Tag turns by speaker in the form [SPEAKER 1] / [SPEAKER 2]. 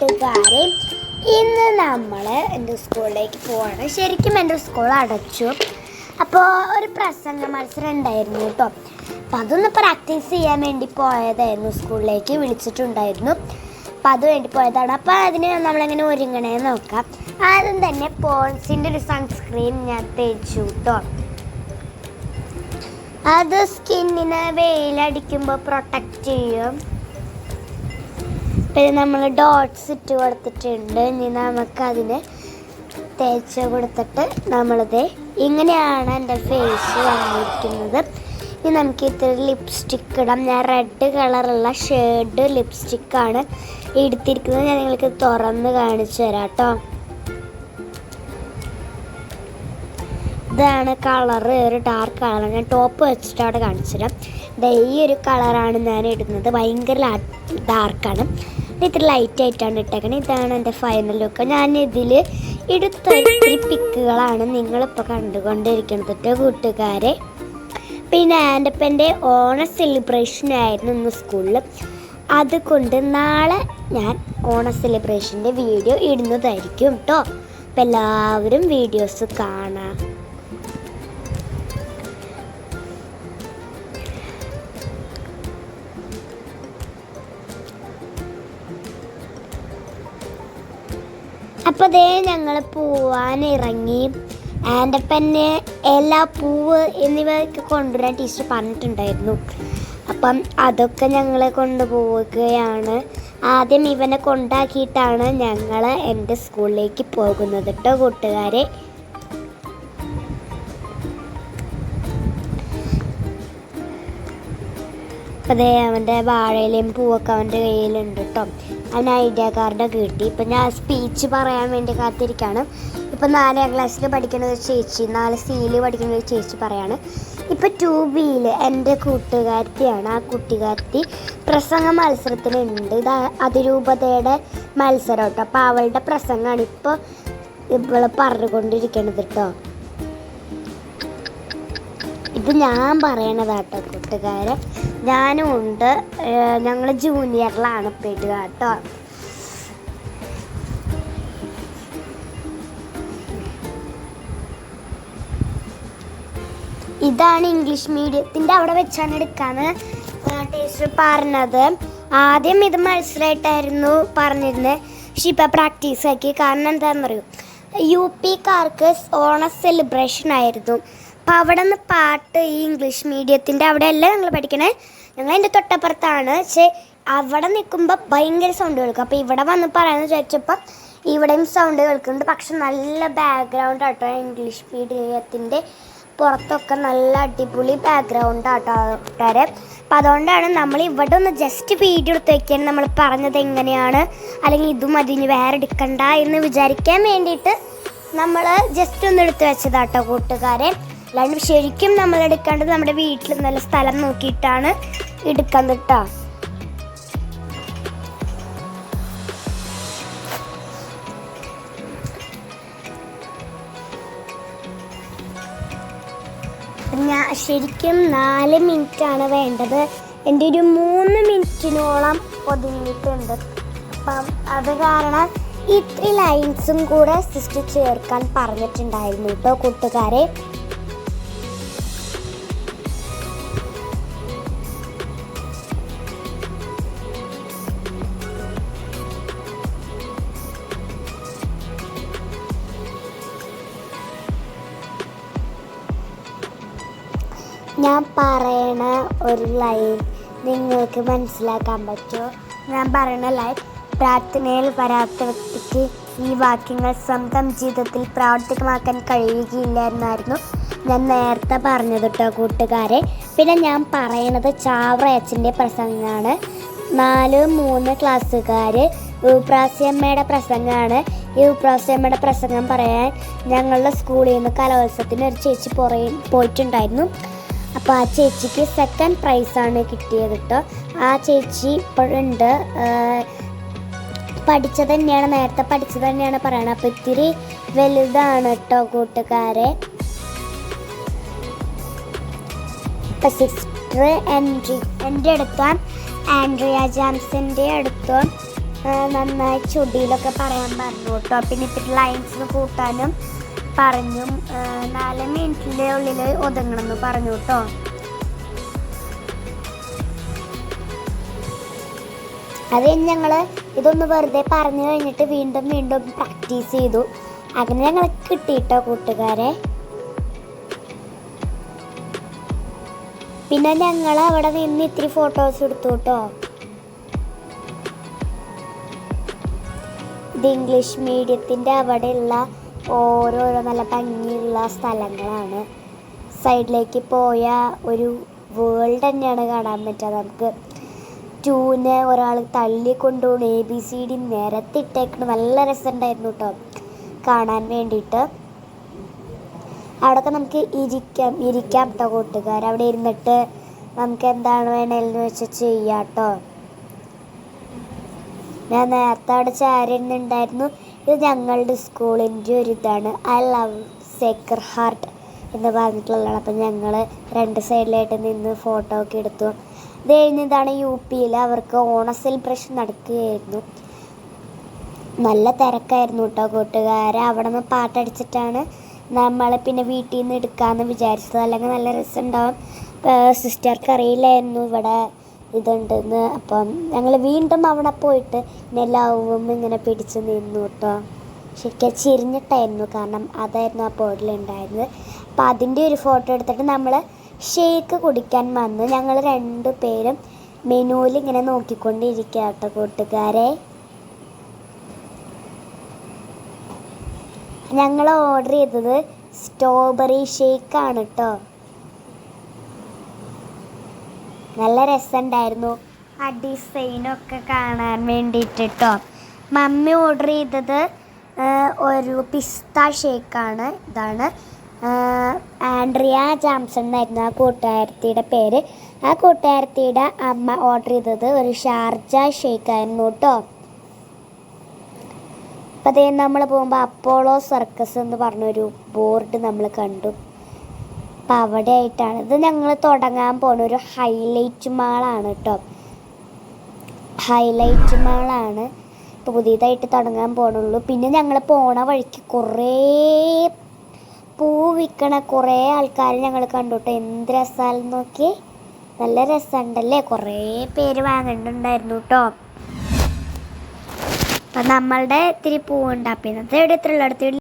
[SPEAKER 1] കൂട്ടുകാരെ ഇന്ന് നമ്മൾ എന്റെ സ്കൂളിലേക്ക് പോവാണ്. ശരിക്കും എന്റെ സ്കൂൾ അടച്ചു. അപ്പോൾ ഒരു പ്രസംഗ മത്സരം ഉണ്ടായിരുന്നു കേട്ടോ. അപ്പം അതൊന്ന് പ്രാക്ടീസ് ചെയ്യാൻ വേണ്ടി പോയതായിരുന്നു സ്കൂളിലേക്ക്. വിളിച്ചിട്ടുണ്ടായിരുന്നു. അപ്പം അത് വേണ്ടി പോയതാണ്. അപ്പോൾ അതിന് നമ്മളെങ്ങനെ ഒരുങ്ങണേ നോക്കാം. ആദ്യം തന്നെ പോൺസിന്റെ ഒരു സൺസ്ക്രീൻ ഞാൻ തേച്ചു കേട്ടോ. അത് സ്കിന്നിനെ വെയിലടിക്കുമ്പോൾ പ്രൊട്ടക്റ്റ് ചെയ്യും. പിന്നെ നമ്മൾ ഡോട്ട്സ് ഇട്ട് കൊടുത്തിട്ടുണ്ട്. ഇനി നമുക്കതിന് തേച്ച് കൊടുത്തിട്ട് നമ്മളിത് ഇങ്ങനെയാണ് എന്റെ ഫേസ് വന്നിരിക്കുന്നത്. ഇനി നമുക്ക് ഇത്തിരി ലിപ്സ്റ്റിക്ക് ഇടാം. ഞാൻ റെഡ് കളറുള്ള ഷെയ്ഡ് ലിപ്സ്റ്റിക്കാണ് എടുത്തിരിക്കുന്നത്. ഞാൻ നിങ്ങൾക്ക് തുറന്ന് കാണിച്ചു തരാം കേട്ടോ. ഇതാണ് കളറ് ഒരു ഡാർക്ക് കളർ ഞാൻ ടോപ്പ് വെച്ചിട്ട് അവിടെ കാണിച്ചുതരാം ദേ ഈ ഒരു കളറാണ് ഞാൻ ഇടുന്നത്. ഭയങ്കര ഡാർക്കാണ് ഇത്തിരി ലൈറ്റ് ആയിട്ടാണ് ഇട്ടേക്കണത് ഇതാണ് എന്റെ ഫൈനൽ ലുക്ക് ഞാൻ ഇതിൽ എടുത്ത പിക്കുകളാണ് നിങ്ങളിപ്പോൾ കണ്ടുകൊണ്ടിരിക്കുന്നത് ട്ടോ കൂട്ടുകാരെ. പിന്നെ എന്റെ അപ്പന്റെ ഓണ സെലിബ്രേഷൻ ആയിരുന്നു ഇന്ന് സ്കൂളിൽ അതുകൊണ്ട് നാളെ ഞാൻ ഓണ സെലിബ്രേഷന്റെ വീഡിയോ ഇടുന്നതായിരിക്കും കേട്ടോ അപ്പം എല്ലാവരും വീഡിയോസ് കാണാം. അപ്പോൾ ദേ ഞങ്ങൾ പോവാൻ ഇറങ്ങി ആന്റെ പെന്നെ എല്ലാ പൂവ് എന്നിവയൊക്കെ കൊണ്ടുവരാൻ ടീച്ചർ പറഞ്ഞിട്ടുണ്ടായിരുന്നു. അപ്പം അതൊക്കെ ഞങ്ങൾ കൊണ്ടുപോവുകയാണ്. ആദ്യം ഇവനെ കൊണ്ടാക്കിയിട്ടാണ് ഞങ്ങൾ എന്റെ സ്കൂളിലേക്ക് പോകുന്നത് കേട്ടോ കൂട്ടുകാരെ. അപ്പം ദേ അവന്റെ വാഴയിലെയും പൂവൊക്കെ അവന്റെ കയ്യിലുണ്ട് കേട്ടോ അവന് ഐഡിയ കാർഡ് കിട്ടി. ഇപ്പം ഞാൻ സ്പീച്ച് പറയാൻ വേണ്ടി കാത്തിരിക്കുകയാണ് ഇപ്പം നാലാം ക്ലാസ്സിൽ പഠിക്കുന്ന ഒരു ചേച്ചി നാല് സിയിൽ പഠിക്കുന്ന ഒരു ചേച്ചി പറയാണ് ഇപ്പം ടു ബിയിൽ എന്റെ കൂട്ടുകാരത്തിയാണ് ആ കൂട്ടുകാരത്തി പ്രസംഗ മത്സരത്തിലുണ്ട് ഇത് അതിരൂപതയുടെ മത്സരം കേട്ടോ അപ്പോൾ അവളുടെ പ്രസംഗമാണ് ഇപ്പോൾ ഇവൾ പറഞ്ഞുകൊണ്ടിരിക്കണത് കേട്ടോ ഇത് ഞാൻ പറയണതാട്ടോ കൂട്ടുകാരെ. ഞാനും ഉണ്ട്. ഞങ്ങൾ ജൂനിയറിലാണ് പെടുക കേട്ടോ. ഇതാണ് ഇംഗ്ലീഷ് മീഡിയത്തിന്റെ അവിടെ വെച്ചാണ് എടുക്കാന്ന് ടീച്ചർ പറഞ്ഞത്. ആദ്യം ഇത് മത്സരമായിട്ടായിരുന്നു പറഞ്ഞിരുന്നത് പക്ഷെ ഇപ്പം പ്രാക്ടീസ് ആക്കി കാരണം എന്താണെന്നറിയോ യു പിക്കാർക്ക് ഓണ സെലിബ്രേഷൻ ആയിരുന്നു. അപ്പം അവിടെ നിന്ന് പാട്ട് ഈ ഇംഗ്ലീഷ് മീഡിയത്തിന്റെ അവിടെ അല്ല ഞങ്ങൾ പഠിക്കണേ? ഞങ്ങൾ എന്റെ തൊട്ടപ്പുറത്താണ്. പക്ഷേ അവിടെ നിൽക്കുമ്പോൾ ഭയങ്കര സൗണ്ട് കേൾക്കും. അപ്പോൾ ഇവിടെ വന്ന് പറയാമെന്ന് ചോദിച്ചപ്പം ഇവിടെയും സൗണ്ട് കേൾക്കുന്നുണ്ട്. പക്ഷെ നല്ല ബാക്ക്ഗ്രൗണ്ട് ആട്ടോ ഇംഗ്ലീഷ് മീഡിയത്തിന്റെ പുറത്തൊക്കെ നല്ല അടിപൊളി ബാക്ക്ഗ്രൗണ്ട് ആട്ടോ ആൾക്കാരെ. അപ്പം അതുകൊണ്ടാണ് നമ്മൾ ഇവിടെ ഒന്ന് ജസ്റ്റ് വീഡിയോ എടുത്ത് വയ്ക്കാൻ നമ്മൾ പറഞ്ഞത് എങ്ങനെയാണ്? അല്ലെങ്കിൽ ഇതും അതിന് വേറെ എടുക്കണ്ട എന്ന് വിചാരിക്കാൻ വേണ്ടിയിട്ട് നമ്മൾ ജസ്റ്റ് ഒന്ന് എടുത്ത് വെച്ചതാട്ടോ കൂട്ടുകാരെ. അല്ലാണ്ട് ശരിക്കും നമ്മൾ എടുക്കേണ്ടത് നമ്മുടെ വീട്ടിൽ നല്ല സ്ഥലം നോക്കിയിട്ടാണ് എടുക്കുന്നത് കേട്ടോ. ഞാൻ ശരിക്കും നാല് ആണ് വേണ്ടത്. എന്റെ ഒരു മൂന്ന് മിനിറ്റിനോളം ഒതുങ്ങിയിട്ടുണ്ട്. അപ്പം അത് കാരണം ഇത്ര ലൈൻസും കൂടെ സിസ്റ്റർ ചേർക്കാൻ പറഞ്ഞിട്ടുണ്ടായിരുന്നു കേട്ടോ കൂട്ടുകാരെ. ഞാൻ പറയണ ഒരു ലൈൻ നിങ്ങൾക്ക് മനസ്സിലാക്കാൻ പറ്റുമോ? ഞാൻ പറയണ ലൈൻ പ്രാർത്ഥനയിൽ വരാത്ത വ്യക്തിക്ക് ഈ വാക്യങ്ങൾ സ്വന്തം ജീവിതത്തിൽ പ്രാവർത്തികമാക്കാൻ കഴിയുകയില്ല എന്നായിരുന്നു ഞാൻ നേരത്തെ പറഞ്ഞത് കേട്ടോ കൂട്ടുകാരെ. പിന്നെ ഞാൻ പറയണത് ചാവറയച്ചന്റെ പ്രസംഗമാണ്. നാല് മൂന്ന് ക്ലാസ്സുകാർ യുപ്രാസ്യമ്മയുടെ പ്രസംഗമാണ്. യുപ്രാസ്യമ്മയുടെ പ്രസംഗം പറയാൻ ഞങ്ങളുടെ സ്കൂളിൽ നിന്ന് കലോത്സവത്തിന് ഒരു ചേച്ചി പുറകെ പോയിട്ടുണ്ടായിരുന്നു. അപ്പോൾ ആ ചേച്ചിക്ക് സെക്കൻഡ് പ്രൈസാണ് കിട്ടിയത് കേട്ടോ ആ ചേച്ചി ഇപ്പോഴുണ്ട് പഠിച്ചത് തന്നെയാണ് നേരത്തെ പഠിച്ചത് തന്നെയാണ് പറയണത്. അപ്പോൾ ഇത്തിരി വലുതാണ് കേട്ടോ കൂട്ടുകാരെ. ഇപ്പം സിസ്റ്റർ എൻട്രി എന്റെ അടുത്തും ആൻഡ്രിയ ജാംസിന്റെ അടുത്തും നന്നായി ചുടിയിലൊക്കെ പറയാൻ പറഞ്ഞു കേട്ടോ പിന്നെ ഇത്തിരി ലൈൻസ് കൂട്ടാനും പറഞ്ഞു നാല് മിനിറ്റിന്റെ ഉള്ളിൽ ഒതുങ്ങണമെന്ന് പറഞ്ഞു കേട്ടോ. അത് കഴിഞ്ഞ് ഞങ്ങൾ ഇതൊന്ന് വെറുതെ പറഞ്ഞു കഴിഞ്ഞിട്ട് വീണ്ടും വീണ്ടും പ്രാക്ടീസ് ചെയ്തു. അങ്ങനെ ഞങ്ങൾ കിട്ടിയിട്ടോ കൂട്ടുകാരെ? പിന്നെ ഞങ്ങൾ അവിടെ നിന്ന് ഇത്തിരി ഫോട്ടോസ് എടുത്തു കേട്ടോ. ഇത് ഇംഗ്ലീഷ് മീഡിയത്തിന്റെ അവിടെയുള്ള ഓരോരോ നല്ല ഭംഗിയുള്ള സ്ഥലങ്ങളാണ്. സൈഡിലേക്ക് പോയ ഒരു വേൾഡ് തന്നെയാണ് കാണാൻ പറ്റുക നമുക്ക് ടൂന്ന് ഒരാൾ തള്ളി കൊണ്ടുപോകണം എ ബി സി ഡി നിരത്തിട്ടേക്കണം നല്ല രസമുണ്ടായിരുന്നു കേട്ടോ കാണാൻ വേണ്ടിയിട്ട്. അവിടെയൊക്കെ നമുക്ക് ഇരിക്കാം ഇരിക്കാം കേട്ടോ കൂട്ടുകാർ അവിടെ ഇരുന്നിട്ട് നമുക്ക് എന്താണ് വേണേലെന്ന് വെച്ചാൽ ചെയ്യാം കേട്ടോ ഞാൻ നേരത്തെ അവിടെ ചാരുന്നുണ്ടായിരുന്നു ഇത് ഞങ്ങളുടെ സ്കൂളിന്റെ ഒരു ഇതാണ്. ഐ ലവ് സേക്കർ ഹാർട്ട് എന്ന് പറഞ്ഞിട്ടുള്ളതാണ്. അപ്പം ഞങ്ങൾ രണ്ട് സൈഡിലായിട്ട് നിന്ന് ഫോട്ടോ ഒക്കെ എടുത്തു. ഇത് കഴിഞ്ഞതാണ് യു പിയിൽ അവർക്ക് ഓണ സെലിബ്രേഷൻ നടക്കുകയായിരുന്നു. നല്ല തിരക്കായിരുന്നു കേട്ടോ കൂട്ടുകാരെ. അവിടെ നിന്ന് പാട്ടടിച്ചിട്ടാണ് നമ്മൾ പിന്നെ വീട്ടിൽ നിന്ന് എടുക്കാമെന്ന് വിചാരിച്ചത്. അല്ലെങ്കിൽ നല്ല രസമുണ്ടാവും. സിസ്റ്റർക്ക് അറിയില്ലായിരുന്നു. ഇവിടെ ഇതുണ്ടെന്ന്. അപ്പം ഞങ്ങൾ വീണ്ടും അവിടെ പോയിട്ട് നെല്ലാവും ഇങ്ങനെ പിടിച്ച് നിന്നു കേട്ടോ ശരിക്കും ചിരിഞ്ഞിട്ടായിരുന്നു. കാരണം അതായിരുന്നു ആ ബോർഡിലുണ്ടായിരുന്നത് അപ്പം അതിന്റെ ഒരു ഫോട്ടോ എടുത്തിട്ട് നമ്മൾ ഷേക്ക് കുടിക്കാൻ വന്നു. ഞങ്ങൾ രണ്ടു പേരും മെനുവിൽ ഇങ്ങനെ നോക്കിക്കൊണ്ടിരിക്കുക കേട്ടോ കൂട്ടുകാരെ. ഞങ്ങൾ ഓർഡർ ചെയ്തത് സ്ട്രോബെറി ഷേക്കാണ് കേട്ടോ നല്ല രസമുണ്ടായിരുന്നു ആ ഡിസൈനൊക്കെ കാണാൻ വേണ്ടിയിട്ട് കേട്ടോ മമ്മി ഓർഡർ ചെയ്തത് ഒരു പിസ്ത ഷേക്കാണ്. ഇതാണ്. ആൻഡ്രിയ ജാംസൺ എന്നായിരുന്നു ആ കൂട്ടുകാരത്തിയുടെ പേര്. ആ കൂട്ടുകാരത്തിയുടെ അമ്മ ഓർഡർ ചെയ്തത് ഒരു ഷാർജ ഷേക്കായിരുന്നു കേട്ടോ. അപ്പം അതേ നമ്മൾ പോകുമ്പോൾ അപ്പോളോ സർക്കസ് എന്ന് പറഞ്ഞൊരു ബോർഡ് നമ്മൾ കണ്ടു. അപ്പം അവിടെ ആയിട്ടാണ് ഇത് ഞങ്ങൾ തുടങ്ങാൻ പോണ ഒരു ഹൈലൈറ്റ് മാളാണ് കേട്ടോ ഹൈലൈറ്റ് മാളാണ് ഇപ്പോൾ പുതിയതായിട്ട് തുടങ്ങാൻ പോണുള്ളൂ. പിന്നെ ഞങ്ങൾ പോണ വഴിക്ക് കുറേ പൂ വിൽക്കണ കുറേ ആൾക്കാർ ഞങ്ങൾ കണ്ടു കേട്ടോ എന്ത് രസമാണെന്ന് നോക്കി നല്ല രസമുണ്ടല്ലേ കുറേ പേര് വാങ്ങുന്നുണ്ടായിരുന്നു കേട്ടോ അപ്പം നമ്മളുടെ ഇത്തിരി പൂവുണ്ട്. അപ്പം ഇന്നത്തെ ഇവിടെ ഇത്ര ഉള്ളടത്ത്